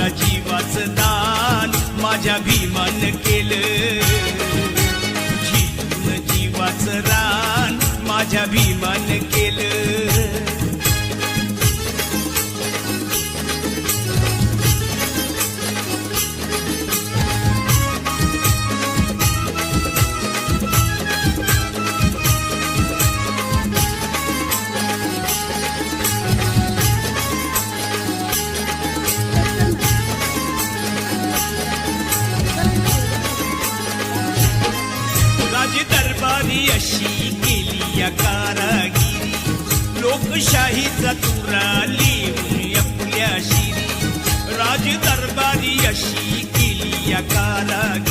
माझा जीवाच दान माझ्या भीमान केलं. जीवन जीवाच रान माझ्या भीमान केलं. दरबारी अशी केली या कारागिरी. लोकशाहीचा तुरा लिहून आपल्या शिरी. राजदरबारी अशी केली या कारागिरी.